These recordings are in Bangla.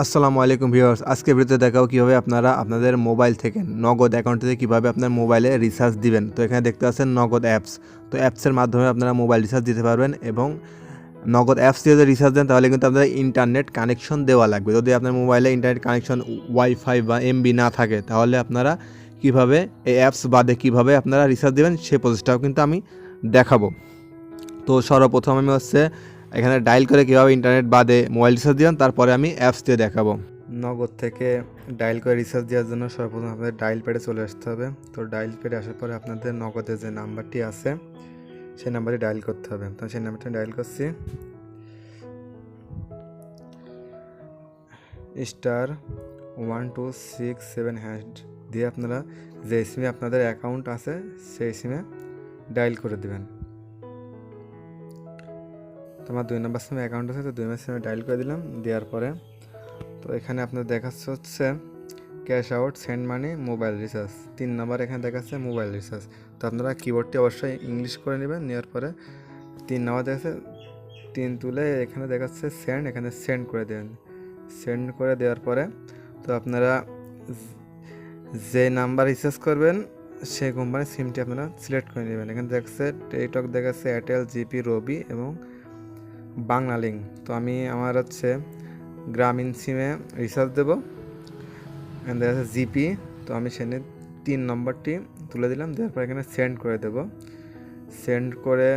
আসসালামু আলাইকুম ভিউয়ার্স, আজকে ভিডিওতে দেখাও কীভাবে আপনারা আপনাদের মোবাইল থেকে নগদ অ্যাকাউন্ট থেকে কীভাবে আপনার মোবাইলে রিচার্জ দিবেন। তো এখানে দেখতে পাচ্ছেন নগদ অ্যাপস তো অ্যাপসের মাধ্যমে আপনারা মোবাইল রিচার্জ দিতে পারবেন এবং নগদ অ্যাপস দিয়ে যদি রিচার্জ দেন, তাহলে কিন্তু আপনাদের ইন্টারনেট কানেকশন দেওয়া লাগবে। যদি আপনার মোবাইলে ইন্টারনেট কানেকশন ওয়াইফাই বা এমবি না থাকে, তাহলে আপনারা কীভাবে এই অ্যাপস বাদে কীভাবে আপনারা রিচার্জ দেবেন সেই প্রসেসটাও কিন্তু আমি দেখাবো। তো সর্বপ্রথম আমি হচ্ছে এখানে ডায়াল করে কীভাবে ইন্টারনেট বাদে মোবাইল রিচার্জ দিবেন, তারপরে আমি অ্যাপস দিয়ে দেখাবো। নগদ থেকে ডায়াল করে রিচার্জ দেওয়ার জন্য সর্বপ্রথম আপনাদের ডায়াল প্যাডে চলে আসতে হবে। তো ডায়াল প্যাডে আসার পরে আপনাদের নগদের যে নাম্বারটি আছে, সেই নাম্বারে ডায়াল করতে হবে। তো সেই নাম্বারটা ডায়াল করছি। Star one two six seven hash দিয়ে আপনারা যে সিমে আপনাদের অ্যাকাউন্ট আছে, সেই সিমে ডায়াল করে দেবেন। তো আমার দুই নম্বর সিমে অ্যাকাউন্ট আছে, তো দুই নম্বর সিমে ডায়াল করে দিলাম, দেওয়ার পরে তো এখানে আপনার দেখাচ্ছে হচ্ছে cash out send money mobile recharge তিন নম্বর এখানে দেখাচ্ছে মোবাইল রিচার্জ তো আপনারা কিবোর্ডটি অবশ্যই ইংলিশ করে নেবেন, নেওয়ার পরে তিন নম্বর দেখাচ্ছে, তিন তুলে এখানে দেখাচ্ছে সেন্ড এখানে সেন্ড করে দেবেন সেন্ড করে দেওয়ার পরে তো আপনারা যে নাম্বার রিচার্জ করবেন, সেই কোম্পানির সিমটি আপনারা সিলেক্ট করে নেবেন। এখানে দেখাচ্ছে টেলিটক দেখাচ্ছে এয়ারটেল জিপি রবি এবং বাংলা লিঙ্ক তো আমি আমার হচ্ছে গ্রামীণ সিমে রিচার্জ দেবো। দেখা যাচ্ছে জিপি তো আমি সেখানে তিন নম্বরটি তুলে দিলাম, দেওয়ার পর এখানে সেন্ড করে দেব। সেন্ড করে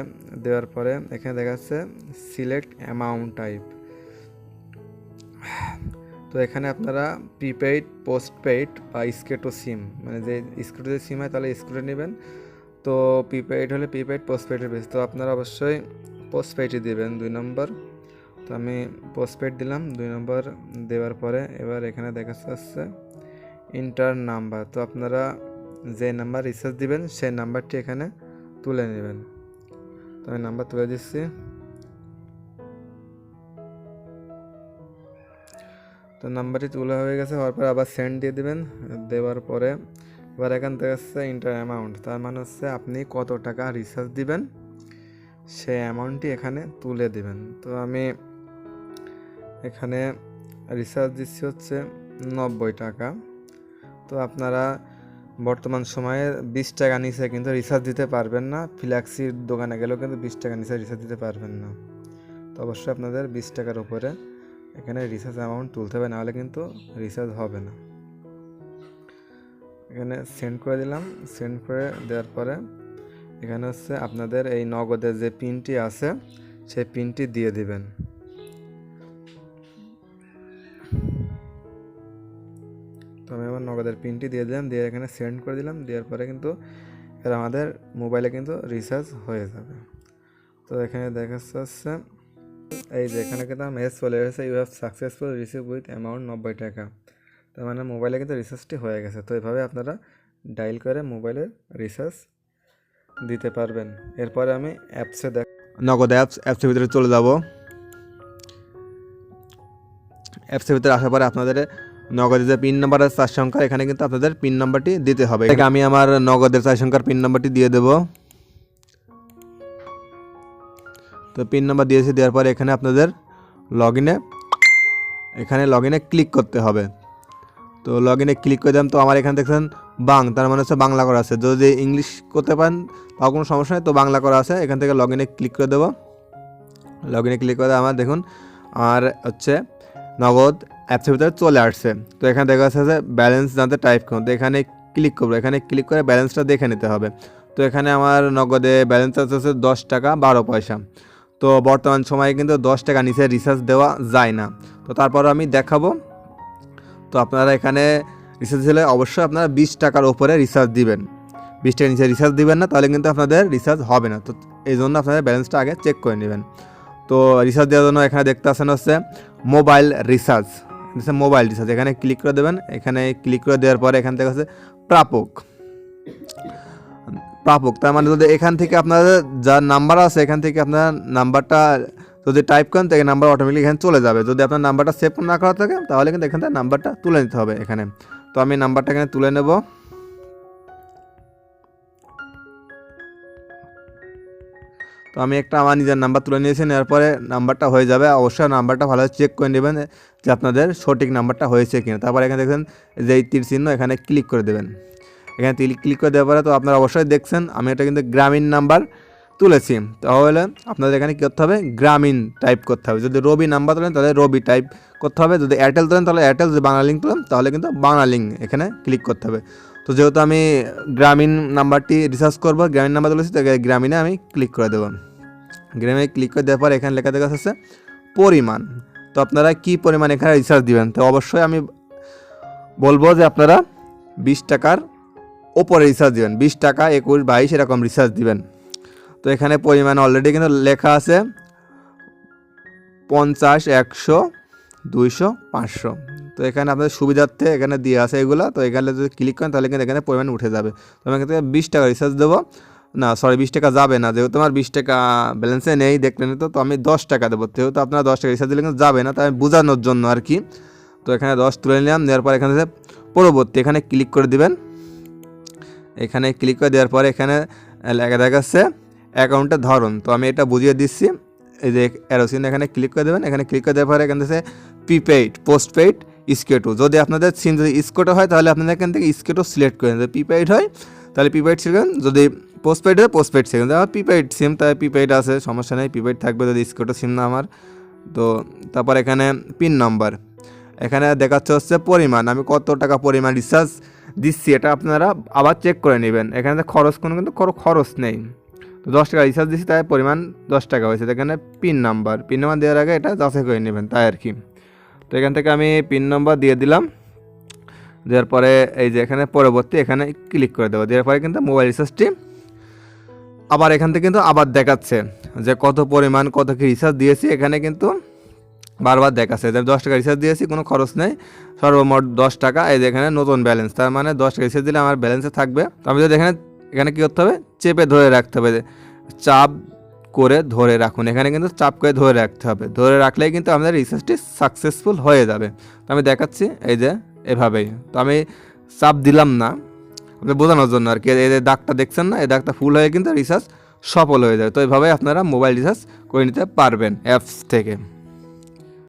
দেওয়ার পরে এখানে দেখা যাচ্ছে সিলেক্ট অ্যামাউন্ট টাইপ তো এখানে আপনারা প্রিপেইড পোস্টপেইড বা স্কেটো সিম মানে যে স্কেটো যে সিম হয় তাহলে স্কেটো নেবেন। তো প্রিপেইড হলে প্রিপেইড পোস্টপেইডের বেশ। তো আপনারা অবশ্যই পোস্টপেইডই দেবেন দুই নম্বর। তো আমি পোস্টপেড দিলাম, দুই নম্বর দেওয়ার পরে এবার এখানে দেখা যাচ্ছে ইন্টার নাম্বার তো আপনারা যে নাম্বার রিচার্জ দিবেন, সেই নাম্বারটি এখানে তুলে নেবেন। তো আমি নাম্বার তুলে দিচ্ছি। তো নাম্বারটি তোলা হয়ে গেছে, হওয়ার পর আবার সেন্ড দিয়ে দেবেন। দেওয়ার পরে এবার এখান থেকে হচ্ছে ইন্টার অ্যামাউন্ট তার মানে হচ্ছে আপনি কত টাকা রিচার্জ দিবেন? সেই অ্যামাউন্টটি এখানে তুলে দেবেন। তো আমি এখানে রিচার্জ দিচ্ছি হচ্ছে নব্বই টাকা। তো আপনারা বর্তমান সময়ে বিশ টাকা নিচে কিন্তু রিচার্জ দিতে পারবেন না। ফ্ল্যাক্সির দোকানে গেলেও কিন্তু বিশ টাকা নিচে রিচার্জ দিতে পারবেন না। তো অবশ্যই আপনাদের বিশ টাকার উপরে এখানে রিচার্জ অ্যামাউন্ট তুলতে হবে, নাহলে কিন্তু রিচার্জ হবে না। এখানে সেন্ড করে দিলাম। সেন্ড করে দেওয়ার পরে এখানে হচ্ছে আপনাদের এই নগদের যে পিনটি আছে, সেই পিনটি দিয়ে দিবেন। তো আমি আমার নগদের পিনটি দিয়ে দিলাম, দিয়ে এখানে সেন্ড করে দিলাম, দেওয়ার পরে কিন্তু এর আমাদের মোবাইলে কিন্তু রিচার্জ হয়ে যাবে। তো এখানে দেখাচ্ছে হচ্ছে এই যে এখানে কিন্তু মেসেজ চলে এসেছে you have successful receive with amount নব্বই টাকা। তার মানে মোবাইলে কিন্তু রিচার্জটি হয়ে গেছে। তো এভাবে আপনারা ডাইল করে মোবাইলের রিচার্জ দিতে পারবেন। এরপরে আমি অ্যাপসে দেখ নগদ অ্যাপস, অ্যাপসের ভিতরে চলে যাব। অ্যাপসের ভিতরে আসার পরে আপনাদের নগদের যে পিন নাম্বার আছে চার সংখ্যা, এখানে কিন্তু আপনাদের পিন নাম্বারটি দিতে হবে। আমি আমার নগদের চার সংখ্যার পিন নাম্বারটি দিয়ে দেব। তো পিন নাম্বার দিয়েছি, দেওয়ার পরে এখানে আপনাদের লগ ইনে এখানে লগ ইনে ক্লিক করতে হবে। তো লগ ইনে ক্লিক করে দিলাম তো আমার এখানে দেখছেন বাং, তার মানে হচ্ছে বাংলা করা আছে। যদি ইংলিশ করতে পারেন, তাও কোনো সমস্যা নেই। তো বাংলা করা আছে। এখান থেকে লগ ইনে ক্লিক করে দেবো। লগ ইনে ক্লিক করে আমার দেখুন আর হচ্ছে নগদ অ্যাপসের ভিতরে চলে আসছে। তো এখানে দেখা যাচ্ছে যে ব্যালেন্স জানতে টাইপ করুন। তো এখানে ক্লিক করব। এখানে ক্লিক করে ব্যালেন্সটা দেখে নিতে হবে। তো এখানে আমার নগদে ব্যালেন্স আছে দশ টাকা বারো পয়সা। তো বর্তমান সময়ে কিন্তু দশ টাকা নিচে রিচার্জ দেওয়া যায় না। তো তারপর আমি দেখাবো। তো আপনারা এখানে রিচার্জ দিলে অবশ্যই আপনারা বিশ টাকার ওপরে রিচার্জ দিবেন। বিশ টাকা নিচে রিচার্জ দিবেন না, তাহলে কিন্তু আপনাদের রিচার্জ হবে না। তো এই জন্য আপনাদের ব্যালেন্সটা আগে চেক করে নেবেন। তো রিচার্জ দেওয়ার জন্য এখানে দেখতে আসেন হচ্ছে মোবাইল রিচার্জ মোবাইল রিচার্জ এখানে ক্লিক করে দেবেন। এখানে ক্লিক করে দেওয়ার পরে এখান থেকে হচ্ছে প্রাপক। প্রাপক, তার মানে যদি এখান থেকে আপনাদের যার নাম্বার আছে, এখান থেকে আপনার নাম্বারটা যদি টাইপ করেন তো এই নাম্বার অটোমেটিক এখানে চলে যাবে। যদি আপনার নাম্বারটা সেভ না করা থাকে, তাহলে কিন্তু এখান থেকে নাম্বারটা তুলে নিতে হবে এখানে। তো আমি নাম্বারটা এখানে তুলে নেব। তো আমি একটা আমার নিজের নাম্বার তুলে নিয়েছি, নেওয়ার পরে নাম্বারটা হয়ে যাবে। অবশ্যই নাম্বারটা ভালো চেক করে নেবেন যে আপনাদের সঠিক নাম্বারটা হয়েছে কিনা। তারপর এখানে দেখছেন যে এই তীর চিহ্ন এখানে ক্লিক করে দেবেন। এখানে ক্লিক করে দেওয়ার পরে তো আপনারা অবশ্যই দেখছেন, আমি এটা কিন্তু গ্রামীণ নাম্বার। তুলেছি। তাহলে আপনাদের এখানে কী করতে হবে? গ্রামীণ টাইপ করতে হবে। যদি রবি নাম্বার তোলেন, তাহলে রবি টাইপ করতে হবে। যদি এয়ারটেল তোলেন, তাহলে এয়ারটেল যদি বাংলা লিঙ্ক তোলেন, তাহলে কিন্তু বাংলা লিঙ্ক এখানে ক্লিক করতে হবে। তো যেহেতু আমি গ্রামীণ নাম্বারটি রিসার্চ করব, গ্রামীণ নাম্বার তুলেছি তো গ্রামীণে আমি ক্লিক করে দেবো। গ্রামে ক্লিক করে দেওয়ার পর এখানে লেখা দেখা যাচ্ছে পরিমাণ। তো আপনারা কি পরিমাণ এখানে রিচার্জ দিবেন? তো অবশ্যই আমি বলব যে আপনারা বিশ টাকার ওপরে রিচার্জ দিবেন। বিশ টাকা, একুশ, বাইশ এরকম রিচার্জ দিবেন। তো এখানে পরিমাণ অলরেডি কিন্তু লেখা আছে পঞ্চাশ, একশো, দুইশো, পাঁচশো। তো এখানে আপনাদের সুবিধার্থে এখানে দিয়ে আছে এগুলো। তো এখানে যদি ক্লিক করেন তাহলে কিন্তু এখানে পরিমাণ উঠে যাবে। তো আমি থেকে বিশ টাকা রিচার্জ দেবো। না সরি বিশ টাকা যাবে না। যেহেতু আমার বিশ টাকা ব্যালেন্সে নেই, দেখলেন তো তো আমি দশ টাকা দেবো। যেহেতু আপনারা দশ টাকা রিচার্জ দিলে কিন্তু যাবে না তাই বোঝানোর জন্য আর কি। তো এখানে দশ তুলে নিলাম, নেওয়ার পর এখানে পরবর্তী, এখানে ক্লিক করে দিবেন। এখানে ক্লিক করে দেওয়ার পরে এখানে লেখা দেখাচ্ছে অ্যাকাউন্টের ধরন, তো আমি এটা বুঝিয়ে দিচ্ছি। এই যে অ্যারোসিন এখানে ক্লিক করে দেবেন, এখানে ক্লিক করে দেওয়ার পরে এখানে আছে প্রিপেইড পোস্টপেইড স্কেটু যদি আপনাদের সিম যদি স্কেটো হয়, তাহলে আপনাদের এখান থেকে স্কেটো সিলেক্ট করে যদি প্রিপেইড হয়, তাহলে প্রিপেইড সিলেক্ট যদি পোস্টপেইড হয় পোস্টপেইড সিলেক্ট আমার প্রিপেইড সিম তাই প্রিপেইড আছে, সমস্যা নেই প্রিপেইড থাকবে যদি স্কেটো সিম না আমার। তো তারপর এখানে পিন নাম্বার এখানে দেখাচ্ছে হচ্ছে পরিমাণ। আমি কত টাকা পরিমাণ রিচার্জ দিচ্ছি, এটা আপনারা আবার চেক করে নেবেন। এখানে খরচ কোনো, কিন্তু কোনো খরচ নেই। তো দশ টাকা রিচার্জ দিচ্ছি তাই পরিমাণ দশ টাকা হয়েছে। এখানে পিন নাম্বার পিন নাম্বার দেওয়ার আগে এটা যাচাই করে নেবেন, তাই আর কি। তো এখান থেকে আমি পিন নাম্বার দিয়ে দিলাম। দেওয়ার পরে এই যে এখানে পরবর্তী এখানে ক্লিক করে দেবো। দেওয়ার পরে কিন্তু মোবাইল রিচার্জটি আবার এখান থেকে কিন্তু আবার দেখাচ্ছে যে কত পরিমাণ, কত কি রিচার্জ দিয়েছি। এখানে কিন্তু বারবার দেখাচ্ছে যে দশ টাকা রিচার্জ দিয়েছি, কোনো খরচ নেই। সর্বমোট দশ টাকা, এই যে এখানে নতুন ব্যালেন্স তার মানে দশ টাকা রিচার্জ দিলে আমার ব্যালেন্সে থাকবে। তো আমি যদি এখানে এখানে কী করতে হবে? চেপে ধরে রাখতে হবে। চাপ করে ধরে রাখুন। এখানে কিন্তু চাপ করে ধরে রাখতে হবে। ধরে রাখলেই কিন্তু আমাদের রিসার্চটি সাকসেসফুল হয়ে যাবে। তো আমি দেখাচ্ছি এই যে এভাবেই। তো আমি চাপ দিলাম না। আপনাদের বোঝানোর জন্য আর কি। এই যে দাগটা দেখছেন না? এই দাগটা ফুল হয়ে কিন্তু রিসার্চ সফল হয়ে যাবে। তো এইভাবে আপনারা মোবাইল রিচার্জ করে নিতে পারবেন অ্যাপস থেকে।